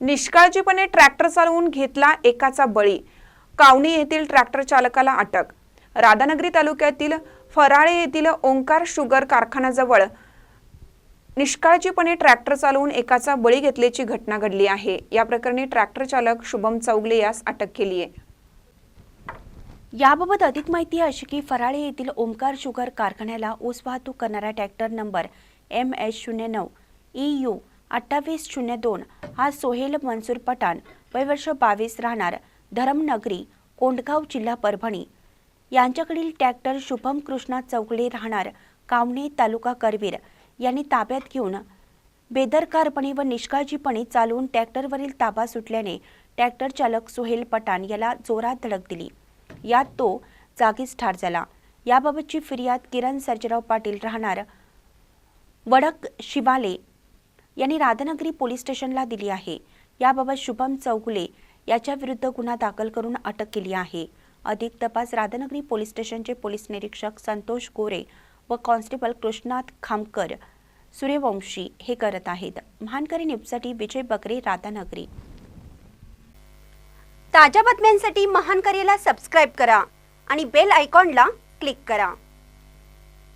निष्काळजीपणे ट्रॅक्टर चालवून घेतला एकाचा बळी. कावणी येथील ट्रॅक्टर चालकाला अटक. राधानगरी तालुक्यातील फराळे येथील ओंकार शुगर कारखान्याजवळ निष्काळजीपणे ट्रॅक्टर चालवून एकाचा बळी घेतल्याची घटना घडली आहे. या प्रकरणी ट्रॅक्टर चालक शुभम चौगले यास अटक केली आहे. याबाबत अधिक माहिती अशी की फराळे येथील ओंकार शुगर कारखान्याला ऊस वाहतूक करणारा ट्रॅक्टर नंबर एम एच शून्य नऊ ई यू अठ्ठावीस शून्य दोन हा सोहेल मनसूर पठाण वय वर्ष बावीस राहणार धरमनगरी कोंडगाव जिल्हा परभणी. यांच्याकडील ट्रॅक्टर शुभम कृष्णा चौकडे राहणार कावणे तालुका करवीर. यांनी ताब्यात घेऊन बेदरकारपणे व निष्काळजीपणे चालवून ट्रॅक्टरवरील ताबा सुटल्याने ट्रॅक्टर चालक सोहेल पठाण याला जोरात धडक दिली. यात तो जागीच ठार झाला. याबाबतची फिर्याद किरण सर्जराव पाटील राहणार. वडक शिवाले यांनी राधानगरी पोलीस स्टेशनला दिली आहे. याबाबत शुभम चौगुले याच्या विरुद्ध गुन्हा दाखल करून अटक केली आहे. अधिक तपास राधानगरी पोलीस स्टेशनचे पोलीस निरीक्षक संतोष गोरे व कॉन्स्टेबल कृष्णाथ खामकर सूर्यवंशी हे करत आहेत. महानकरी न्यूजसाठी विजय बकरे राधानगरी. ताज्या बातम्यांसाठी महानकरीला सबस्क्राईब करा आणि बेल आयकॉनला क्लिक करा.